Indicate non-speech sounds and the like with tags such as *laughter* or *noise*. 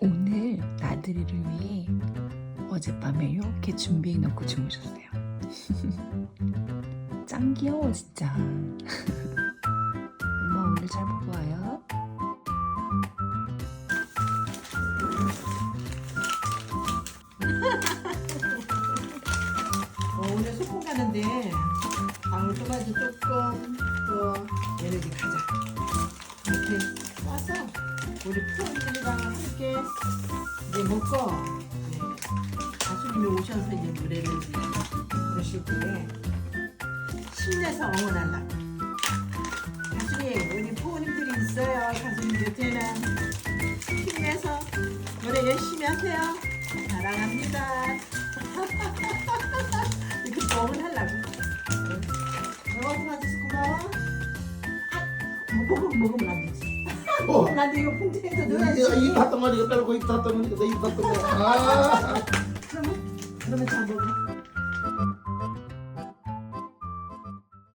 오늘 나들이를 위해 어젯밤에 이렇게 준비해 놓고 주무셨어요. *laughs* 짱 귀여워 진짜. *laughs* 엄마 오늘 잘 보고 와요. 어, 오늘 소풍 가는데 방울 토마토 조금 또 얘네들 가자 이렇게 싸서 우리 이제 먹고 가수님이 오셔서 이제 노래를 부르실 텐데 힘내서 응원하려고 가수님 우리 프로님들이 있어요 가수님 곁에는 힘내서 노래 열심히 하세요 사랑합니다 이렇게 뻥을 하려고. 너한테 맞아서 고마워. 아, 먹으면 먹으면 안 되지. 어. 나도 이거 이거 넣어야지. 이 닷덩어리 이거 빼고 이 닷덩어리 이거 이 닷덩어리 아 그러면 그러면 잘 먹어.